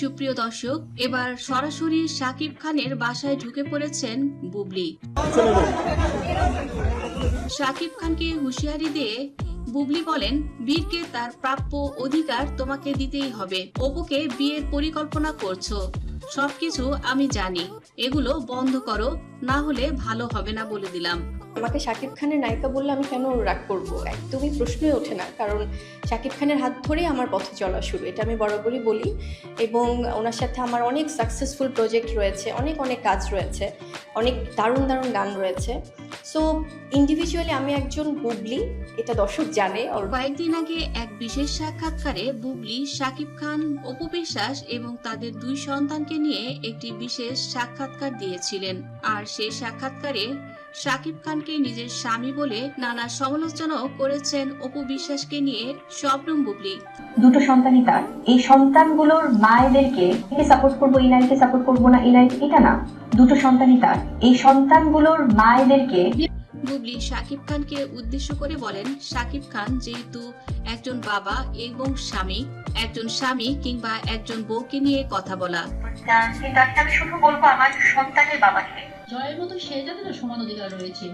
সুপ্রিয় দর্শক, এবার সরাসরি সাকিব খানের বাসায় ঢুকে পড়েছেন বুবলি। সাকিব খানকে হুঁশিয়ারি দিয়ে বুবলি বলেন, বীরকে তার প্রাপ্য অধিকার তোমাকে দিতেই হবে। অপুকে বিয়ের পরিকল্পনা করছ। সবকিছু আমি জানি। এগুলো বন্ধ করো। না হলে ভালো হবে না বলে দিলাম। আমাকে শাকিব খানের নায়িকা বললে আমি কেন রাগ করব? একদমই প্রশ্নই ওঠে না কারণ শাকিব খানের হাত ধরেই আমার পথে চলা শুরু এটা আমি বরাবরই বলি। এবং ওনার সাথে আমার অনেক সাকসেসফুল প্রজেক্ট রয়েছে অনেক অনেক কাজ রয়েছে অনেক দারুণ দারুণ গান রয়েছে। সো ইন্ডিভিজুয়ালি আমি একজন বুবলি এটা দর্শক জানে। কয়েকদিন আগে এক বিশেষ সাক্ষাৎকারে বুবলি শাকিব খান অপু বিশ্বাস এবং তাদের দুই সন্তানকে নিয়ে একটি বিশেষ সাক্ষাৎকার দিয়েছিলেন। আর সেই সাক্ষাৎকারে শাকিব খানকে নিজের স্বামী বলে নানা সমালোচনাও করেছেন অপু বিশ্বাসকে নিয়ে স্বপ্নম বুবলি। দুটো সন্তানই তার। এই সন্তানগুলোর মায়েদেরকে সাপোর্ট করব, এই লাইনকে সাপোর্ট করব না, এই লাইন এটা না। দুটো সন্তানই তার। এই সন্তানগুলোর মায়েদেরকে বুবলি শাকিব খানকে উদ্দেশ্য করে বলেন শাকিব খান যেহেতু একজন বাবা এবং স্বামী একজন স্বামী কিংবা একজন বউকে নিয়ে কথা বলা। আমি শুধু বলব আমার সন্তানের বাবাকে। জয়ের মতো সে যাদের সমান অধিকার রয়েছে।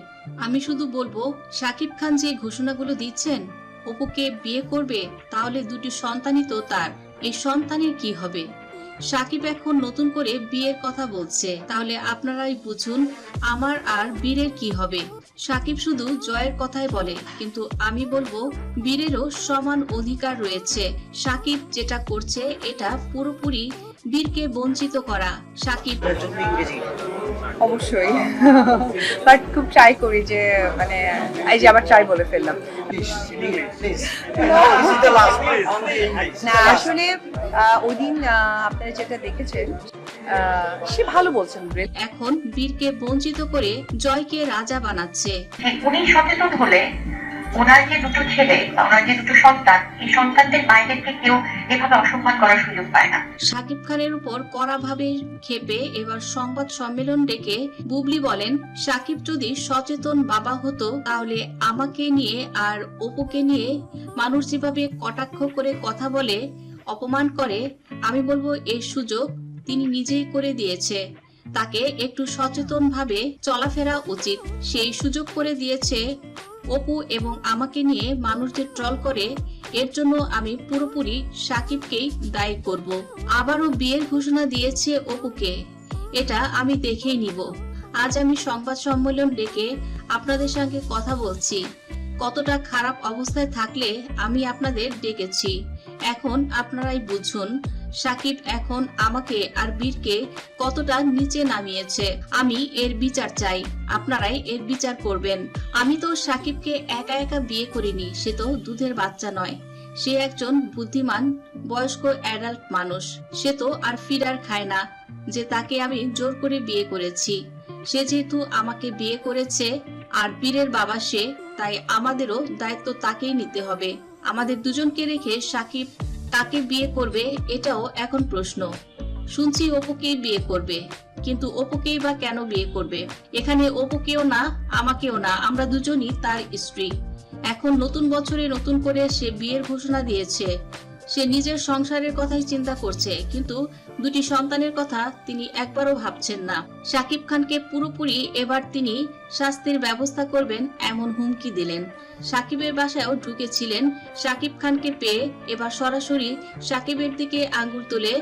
আমি শুধু বলব শাকিব খান যে ঘোষণাগুলো দিচ্ছেন অপুকে বিয়ে করবে তাহলে দুটি সন্তানই তো তার এই সন্তানের কি হবে? সাকিব এখন নতুন করে বিয়ের কথা বলছে তাহলে আপনারাই বুঝুন আমার আর বীরের কি হবে। সাকিব শুধু জয়ের কথাই বলে কিন্তু আমি বলব বীরেরও সমান অধিকার রয়েছে। সাকিব যেটা করছে এটা পুরোপুরি বীরকে বঞ্চিত করা। সাকিব অবশ্যই। বাট খুব ট্রাই করি যে মানে এই যে আবার ট্রাই বলে ফেললাম। না আসলে আহ, ওই দিন আহ, আপনারা যেটা দেখেছেন সে ভালো বলছেন এখন বীরকে বঞ্চিত করে জয়কে রাজা বানাচ্ছে। উনি সচেতন হলে ওনার যে দুটো ছেলে বা ওনার যে দুটো সন্তান এই সন্তানদের মায়েদেরকে কেউ এভাবে অসম্মান করার সুযোগ পায় না। সাকিব খানের উপর কড়াভাবে ক্ষেপে এবার সংবাদ সম্মেলন ডেকে বুবলি বলেন সাকিব যদি সচেতন বাবা হতো তাহলে আমাকে নিয়ে আর অপুকে নিয়ে মানুষ যেভাবে কটাক্ষ করে কথা বলে অপমান করে আমি বলব এই সুযোগ তিনি নিজেই করে দিয়েছে। তাকে একটু সচেতনভাবে চলাফেরা উচিত। সেই সুযোগ করে দিয়েছে অপু এবং আমাকে নিয়ে মানুষ যে ট্রল করে। এর জন্য আমি পুরোপুরি সাকিবকেই দায়ী করব। আবারও বিয়ের ঘোষণা দিয়েছে অপুকে। এটা আমি দেখেই নিব। আজ আমি সংবাদ সম্মেলন ডেকে আপনাদের সঙ্গে কথা বলছি। কতটা খারাপ অবস্থায় থাকলে আমি আপনাদের ডেকেছি। এখন আপনারাই বুঝুন সাকিব এখন আমাকে আর বীরকে কতটা নিচে নামিয়েছে, আমি এর বিচার চাই, আপনারাই এর বিচার করবেন। আমি তো সাকিবকে একা একা বিয়ে করিনি, সে তো দুধের বাচ্চা নয়। সে একজন বুদ্ধিমান, বয়স্ক অ্যাডাল্ট মানুষ। সে তো আর ফিরার খায় না যে তাকে আমি জোর করে বিয়ে করেছি। সে যেহেতু আমাকে বিয়ে করেছে আর বীরের বাবা সে, তাই আমাদেরও দায়িত্ব তাকেই নিতে হবে। আমাদের দুজনকে রেখে সাকিব কাকে বিয়ে করবে এটাও এখন প্রশ্ন। শুনছি অপুকেই বিয়ে করবে, কিন্তু অপুকেই বা কেন বিয়ে করবে? এখানে অপুকেও না, আমাকেও না, আমরা দুজনই তার স্ত্রী। এখন নতুন বছরে নতুন করে সে বিয়ের ঘোষণা দিয়েছে। সে নিজের সংসারের কথাই চিন্তা করছে, কিন্তু দুটি সন্তানের কথা তিনি একবারও ভাবছেন না। সাকিব খানকে পুরোপুরি এবার তিনি শাস্তির ব্যবস্থা করবেন এমন হুমকি দিলেন। সাকিবের বাসায়ও ঢুকেছিলেন। সাকিব খানকে পেয়ে এবার সরাসরি সাকিবের দিকে আঙ্গুল তুলে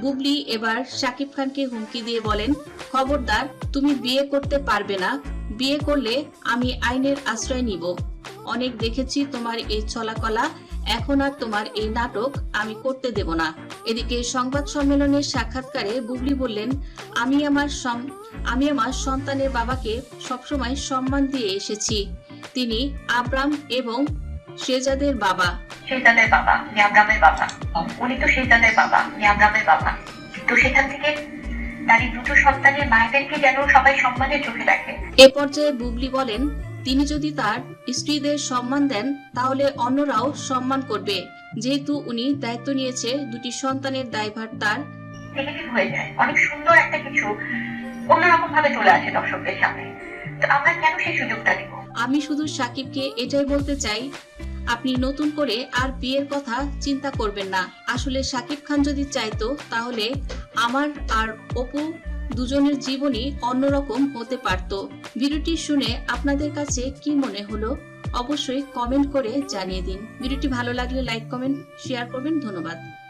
বুবলি এবার সাকিব খানকে হুমকি দিয়ে বলেন, খবরদার, তুমি বিয়ে করতে পারবে না। বিয়ে করলে আমি আইনের আশ্রয় নিব। অনেক দেখেছি তোমার এই চলাকলা এখন আর তোমার এই নাটক আমি করতে দেব না। এদিকে সংবাদ সম্মেলনের সাক্ষাৎকারে বুবলি বললেন আমি আমার আমি আমার সন্তানের বাবাকে সবসময় সম্মান দিয়ে এসেছি। তিনি আব্রাম এবং শেজাদের বাবা। সেইতাদের বাবা উনি বাবা। উনি তো সেইতাদের বাবা উনি বাবা। তো সেখান থেকে তার দুটো সন্তানের মায়েদেরকে যেন সবাই সম্মানের চোখে দেখে। এ পর্যায়ে বুবলি বলেন তিনি যদি তার স্ত্রীদের সম্মান দেন তাহলে অন্যরাও সম্মান করবে। যেহেতু উনি দায়িত্ব নিয়েছে দুটি সন্তানের দায়ভার তার। হয়ে যায়। অনেক সুন্দর একটা কিছু অন্যরকম ভাবে চলে আসে দর্শকদের সামনে। তো আমরা কেন সেই সুযোগটা দিব? আমি শুধু সাকিবকে এটাই বলতে চাই আপনি নতুন করে আর বিয়ের কথা চিন্তা করবেন না। আসলে সাকিব খান যদি চাইতো তাহলে আমার আর অপু দুজনের জীবনই অন্যরকম হতে পারত। ভিডিওটি শুনে আপনাদের কাছে কি মনে হলো? অবশ্যই কমেন্ট করে জানিয়ে দিন। ভিডিওটি ভালো লাগলে লাইক, কমেন্ট, শেয়ার করবেন। ধন্যবাদ।